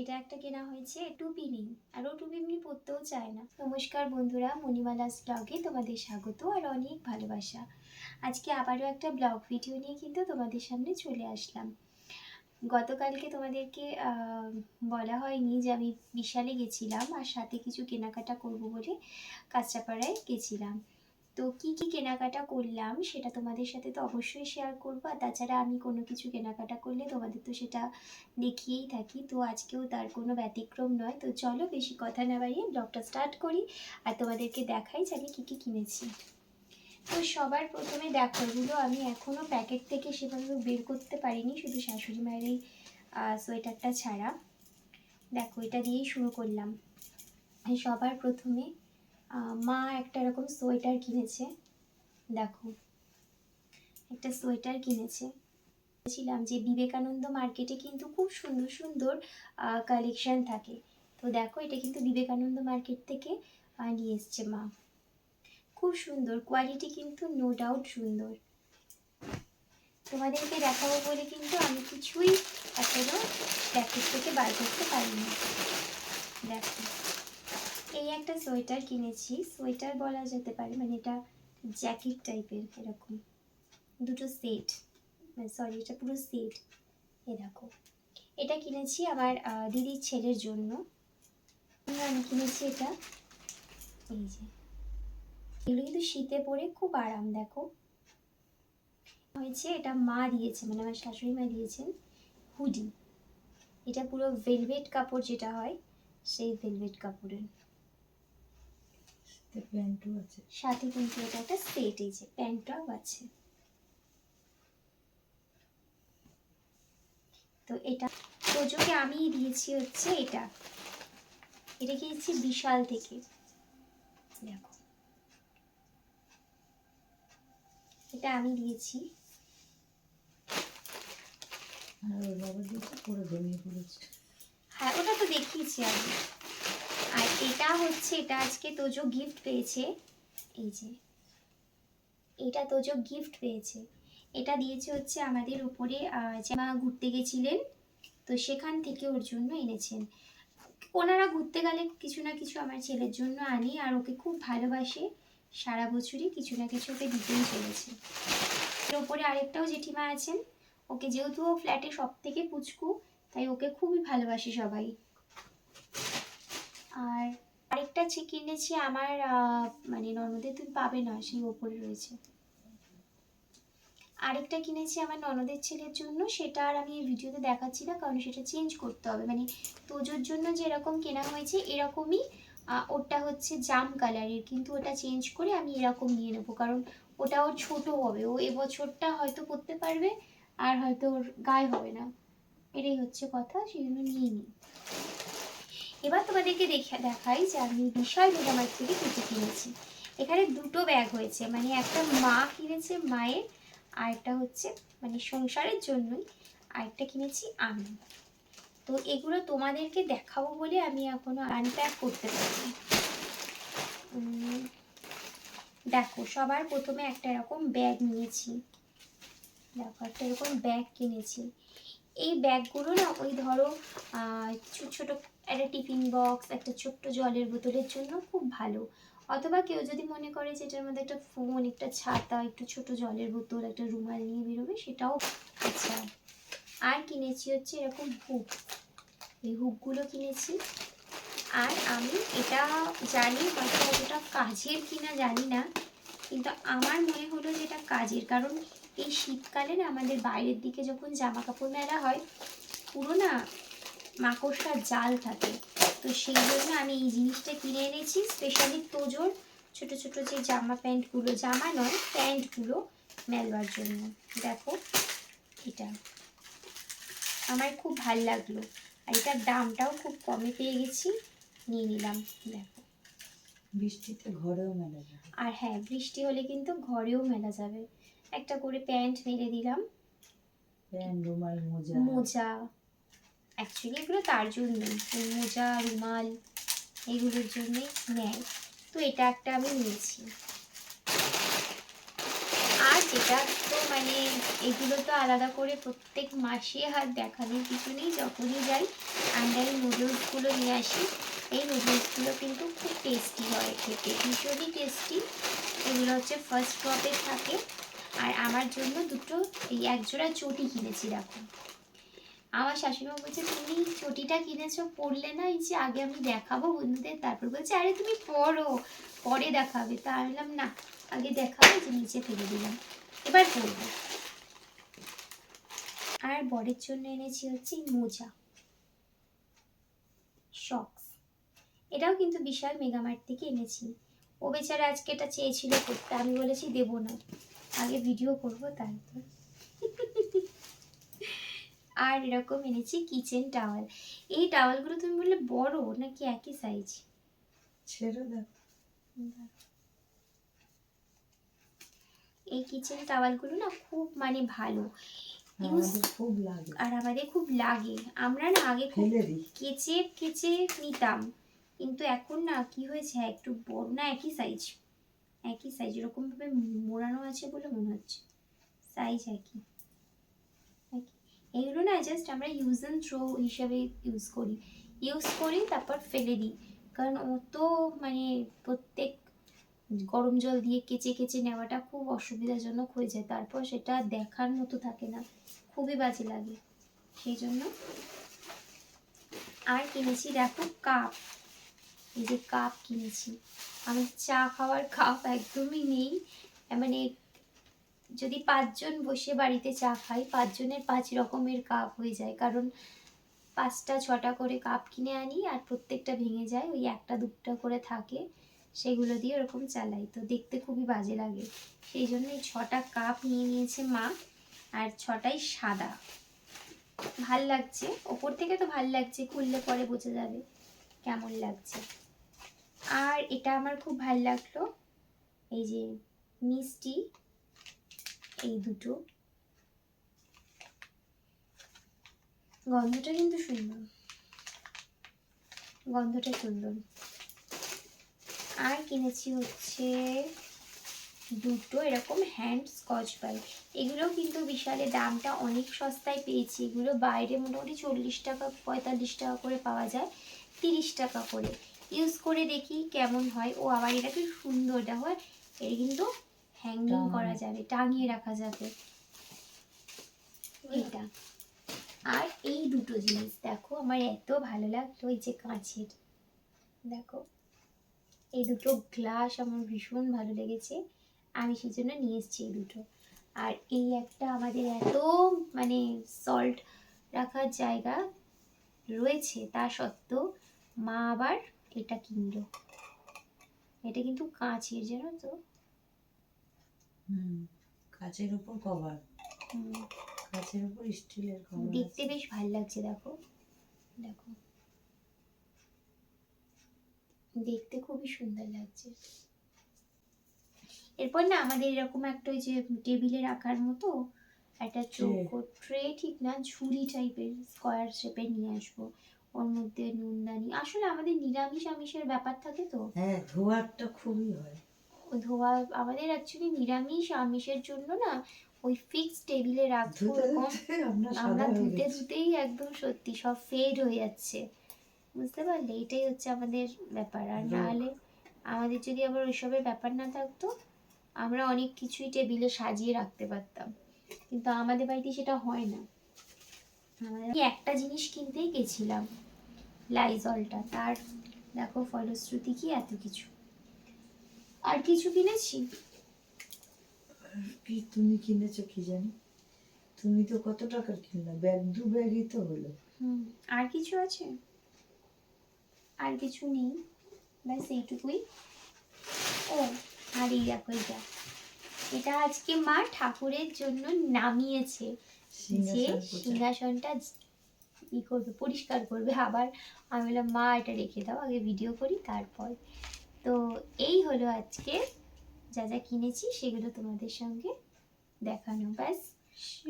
এটা একটা কেনা হয়েছে টুপি নেই আর ও টুপি এমনি পরতেও চায় না। নমস্কার বন্ধুরা, মণিমালাস ব্লগে তোমাদের স্বাগত আর অনেক ভালোবাসা। আজকে আবারও একটা ব্লগ ভিডিও নিয়ে কিন্তু তোমাদের সামনে চলে আসলাম। গতকালকে তোমাদেরকে বলা হয়নি যে আমি বিশালে গেছিলাম আর সাথে কিছু কেনাকাটা করব বলে কাঁচরাপাড়ায় গেছিলাম। তো কি কি কেনাকাটা করলাম সেটা তোমাদের সাথে তো অবশ্যই শেয়ার করব। আর তাছাড়া আমি কোনো কিছু কেনাকাটা করলে তোমাদের তো সেটা দেখিয়েই থাকি। তো আজকেও তার কোনো ব্যতিক্রম নয়। তো চলো বেশি কথা না বাড়িয়ে ব্লগটা স্টার্ট করি। আর তোমাদেরকে দেখাই যে আমি কী কী কিনেছি। তো সবার প্রথমে দেখো, এগুলো আমি এখনও প্যাকেট থেকে সেভাবে বের করতে পারিনি। শুধু শাশুড়ি মায়ের এই সোয়েটারটা ছাড়া। দেখো, এটা দিয়েই শুরু করলাম। সবার প্রথমে মা একটা এরকম সোয়েটার কিনেছে। দেখো, একটা সোয়েটার কিনেছে। বলেছিলাম যে বিবেকানন্দ মার্কেটে কিন্তু খুব সুন্দর সুন্দর কালেকশন থাকে। তো দেখো, এটা কিন্তু বিবেকানন্দ মার্কেট থেকে নিয়ে এসছে মা। খুব সুন্দর কোয়ালিটি কিন্তু নো ডাউট সুন্দর। তোমাদেরকে দেখাবো বলে কিন্তু আমি কিছুই এখনও প্যাকেট থেকে বার করতে পারিনি। দেখো। এই একটা সোয়েটার কিনেছি। সোয়েটার বলা যেতে পারে মানে এটা জ্যাকেট টাইপের এরকম। দুটো সেট সরি এটা পুরো সেট। এরকম এটা কিনেছি আমার দিদির ছেলের জন্য। আমি কিনেছি এটা। এই যে, এগুলো কিন্তু শীতে পরে খুব আরাম, দেখো। হয়েছে, এটা মা দিয়েছে মানে আমার শাশুড়ি মা দিয়েছেন, হুডি। এটা পুরো ভেলভেট কাপড় যেটা হয়, সেই ভেলভেট কাপড়ের। প্যান্টও আছে। সাথে কিন্তু এটা একটা সেট এই যে প্যান্টটাও আছে। তো এটা তোজোকে আমি দিয়েছি হচ্ছে এটা। এটা কিনেছি বিশাল থেকে। দেখো। এটা আমি দিয়েছি। আর ওর বাবা দিয়েছে পরে ঘুমিয়ে পড়েছে। হ্যাঁ ওটা তো দেখিয়েছি আমি। এটা হচ্ছে এটা আজকে তোজো গিফট পেয়েছে। এই যে এটা তোজো গিফট পেয়েছে। এটা দিয়েছে হচ্ছে আমাদের উপরে আহ, যে মা ঘুরতে গেছিলেন তো সেখান থেকে ওর জন্য এনেছেন। ওনারা ঘুরতে গেলে কিছু না কিছু আমার ছেলের জন্য আনি আর ওকে খুব ভালোবাসে। সারা বছরই কিছু না কিছু ওকে দিতেই চলেছে। এর উপরে আরেকটাও জেঠিমা আছেন। ওকে যেহেতু ও ফ্ল্যাটে সব থেকে পুচকু তাই ওকে খুবই ভালোবাসে সবাই। যে কিনেছি আমার মানে ননদে তুমি পাবে না, সেই ওপরে রয়েছে। আরেকটা কিনেছি আমার ননদের ছেলের জন্য, সেটা আর আমি ভিডিওতে দেখাচ্ছি না, কারণ সেটা চেঞ্জ করতে হবে। মানে তোজোর জন্য যেরকম কেনা হয়েছে, এরকমই ওটা হচ্ছে জাম কালারের কিন্তু ওটা চেঞ্জ করে আমি এরকম নিয়ে নেব, কারণ ওটা ওর ছোটো হবে। ও এবছরটা হয়তো পরতে পারবে, আর হয়তো ওর গায়ে হবে না। এটাই হচ্ছে কথা, সেই জন্য নিয়ে নিই এবার তোমাদেরকে দেখে দেখাই যে আমি বিশাল মেগামার্ট থেকে কিছু কিনেছি। এখানে দুটো ব্যাগ হয়েছে মানে একটা মা কিনেছে মায়ের, আর একটা হচ্ছে মানে সংসারের জন্যই আরেকটা কিনেছি আমি। তো এগুলো তোমাদেরকে দেখাবো বলে আমি এখনও আনপ্যাক করতে পারিনি। দেখো, সবার প্রথমে একটা এরকম ব্যাগ নিয়েছি। দেখো, একটা এরকম ব্যাগ কিনেছি। এই ব্যাগগুলো না ওই ধরো ছোট ছোট একটা টিফিন বক্স, একটা ছোট্ট জলের বোতলের জন্য খুব ভালো। অথবা কেউ যদি মনে করে যে এটার মধ্যে একটা ফোন, একটা ছাতা, একটু ছোট জলের বোতল, একটা রুমাল নিয়ে বেরোবে, সেটাও আচ্ছা। আর কিনেছি হচ্ছে এরকম হুক। এই হুকগুলো কিনেছি। আর আমি এটা জানি হয়তো অতটা কাজের কিনা জানি না, কিন্তু আমার মনে হলো যে এটা কাজের, কারণ এই শীতকালে না আমাদের বাইরের দিকে যখন জামা কাপড় মেলা হয় পুরো না মাকড়সার জাল থাকে। তো সেই জন্য আমি এই জিনিসটা কিনে এনেছি স্পেশালি তোজোর ছোট ছোট যে জামা প্যান্টগুলো জামা নয় প্যান্টগুলো মেলবার জন্য। দেখো এটা। আমার খুব ভালো লাগল। আর এটার দামটাও খুব কমে পেয়ে গেছি। নিয়ে নিলাম দেখো। বৃষ্টিতে ঘরেও মেলা যায় আর হ্যাঁ বৃষ্টি হলে কিন্তু ঘরেও মেলা যাবে। একটা করে প্যান্ট মেরে দিলাম। রুমাল মোজা। মোজা। অ্যাকচুয়ালি এগুলো তার জন্যই। মোজা রুমাল এগুলোর জন্যই নেয়। তো এটা একটা আমি নিয়েছি। আর সেটা তো মানে এগুলো তো আলাদা করে প্রত্যেক মাসে হাত দেখানোর কিছু নেই। যখনই যাই আমি এই নুডলসগুলো নিয়ে আসি এই নুডলসগুলো কিন্তু খুব টেস্টি হয় খেতে। ভীষণই টেস্টি এগুলো হচ্ছে ফার্স্ট ক্রপে থাকে। আর আমার জন্য দুটো এই একজোড়া চটি কিনেছি, দেখো। আমার শাশুড়িমা বলছে, তুমি চটিটা কিনেছো, পরলে না, এই যে আগে আমি দেখাবো বন্ধুদের, তারপর বলছে, আরে তুমি পরো, পরে দেখাবে। তা আমি বললাম, না, আগে দেখাবো যে নিচে ফেলে দিলাম। এবার পরবো। আর বরের জন্য এনেছি হচ্ছে মোজা শক্স এটাও কিন্তু বিশাল মেগামার্ট থেকে এনেছি। ও বেচারা আজকে এটা চেয়েছিল করতে, আমি বলেছি দেবো না। আগে ভিডিও করব তারপর। আর এরকম এনেছি কিচেন টাওয়াল এই টাওয়ালগুলো তুমি বললে বড় নাকি একই সাইজ ছেড়ে এই কিচেন টাওয়ালগুলো না খুব মানে ভালো। খুব লাগে। আর আমাদের খুব লাগে। আমরা না আগে খুব কেচে কেচে নিতাম। কিন্তু এখন না কি হয়েছে একটু বড় না একই সাইজ একই সাইজ এরকমভাবে মোড়ানো আছে বলে মনে হচ্ছে। সাইজ একই। এগুলো না জাস্ট আমরা ইউজ অ্যান্ড থ্রো হিসাবে ইউজ করি। ইউজ করি, তারপর ফেলে দিই। কারণ ও তো মানে প্রত্যেক গরম জল দিয়ে কেচে কেচে নেওয়াটা খুব অসুবিধাজনক হয়ে যায়। তারপর সেটা দেখার মতো থাকে না। খুবই বাজে লাগে। সেই জন্য আর কিনেছি, দেখো কাপ এই যে কাপ কিনেছি। আমি চা খাওয়ার কাপ একদমই নেই। মানে যদি পাঁচজন বসে বাড়িতে চা খাই, পাঁচজনের পাঁচ রকমের কাপ হয়ে যায়। কারণ পাঁচটা, ছটা করে কাপ কিনে আনি আর প্রত্যেকটা ভেঙে যায়। ওই একটা, দুটা করে থাকে। সেগুলো দিয়ে ওরকম চালাই। তো দেখতে খুবই বাজে লাগে। সেই জন্য এই ছটা কাপ নিয়ে নিয়েছে মা। আর ছটাই সাদা। ভালো লাগছে। ওপর থেকে তো ভালো লাগছে। খুললে পরে বোঝা যাবে কেমন লাগছে। আর এটা আমার খুব ভালো লাগল। এই যে মিষ্টি, এই দুটো। গন্ধটা কিন্তু সুন্দর। গন্ধটা সুন্দর। আর কিনেছি হচ্ছে দুটো এরকম হ্যান্ড স্কচ ব্রাইট এগুলোও কিন্তু বিশালে দামটা অনেক সস্তায় পেয়েছি। এগুলো বাইরে মোটামুটি চল্লিশ টাকা, পঁয়তাল্লিশ টাকা করে পাওয়া যায়। তিরিশ টাকা করে। ইউজ করে দেখি কেমন হয়। ও আবার এটা কি সুন্দর দেখো এটা কিন্তু হ্যাঙ্গিং করা যাবে টাঙিয়ে রাখা যাবে। এটা। আর এই দুটো জিনিস দেখো আমার এত ভালো লাগল এই যে কাঁচের। দেখো এই দুটো গ্লাস আমার ভীষণ ভালো লেগেছে আমি সেই জন্য নিয়ে এসেছি এই দুটো। আর এই একটা আমাদের এত মানে সল্ট রাখার জায়গা রয়েছে তা সত্ত্বেও মা আবার এটা কিনলো। এটা কিন্তু কাঁচের জানো তো? হুম কাচের উপর কভার হুম, কাচের উপর স্টিলের কভার দেখতে বেশ ভালো লাগছে দেখো। দেখো। দেখতে খুবই সুন্দর লাগছে। এরপর না আমাদের এরকম একটা ওই যে টেবিলে রাখার মতো একটা চৌকো ট্রে ঠিক না ঝুড়ি টাইপের স্কোয়ার শেপের নিয়ে আসব। ওর মধ্যে নুনদানি। আসলে আমাদের নিরামিষ আমিষের ব্যাপার থাকে তো। হ্যাঁ ধোয়ারটা খুবই হয়। ধোয়া আমাদের অ্যাকচুয়ালি নিরামিষ আমিষের জন্য না ওই ফিক্স টেবিলে রাখব আমরা ধুতে ধুতেই একদম সত্যি সব ফেড হয়ে যাচ্ছে। বুঝতে পারলে? এটাই হচ্ছে আমাদের ব্যাপার। আর। নাহলে আমাদের যদি আবার ওইসবের ব্যাপার না থাকতো আমরা অনেক কিছুই টেবিলে সাজিয়ে রাখতে পারতাম। কিন্তু আমাদের বাড়িতে সেটা হয় না। আমাদের একটা জিনিস কিনতেই গেছিলাম। লাইজলটা তার দেখো ফলশ্রুতি কি এত কিছু। আর কিছু কিনেছি? কি তুমি কিনেছো কি জানি? তুমি তো কত টাকার কিনলা? ব্যাগ দু ব্যাগই তো হলো। হুম আর কিছু আছে? আর কিছু নেই। ব্যাস এইটুকুই। ও আর এই দেখো এটা এটা আজকে মা ঠাকুরের জন্য নামিয়েছে। যে সিংহাসনটা ই করবে, পরিষ্কার করবে। আবার আমি বললাম, মা, এটা রেখে দাও, আগে ভিডিও করি, তারপর। তো এই হলো আজকে যা যা কিনেছি, সেগুলো তোমাদের সঙ্গে দেখানো। ব্যাস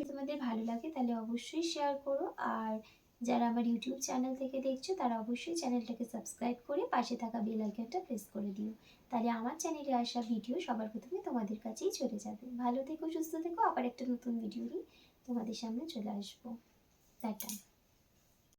তোমাদের ভালো লাগে তাহলে অবশ্যই শেয়ার করো। আর যারা আমার ইউটিউব চ্যানেল থেকে দেখছ, তারা অবশ্যই চ্যানেলটাকে সাবস্ক্রাইব করে পাশে থাকা বেল আইকনটা প্রেস করে দিও। তাহলে আমার চ্যানেলে আসা ভিডিও সবার প্রথমে তোমাদের কাছেই চলে যাবে। ভালো থেকো, সুস্থ থেকো, আবার একটা নতুন ভিডিও নিয়ে তোমাদের সামনে চলে আসব। টাটা।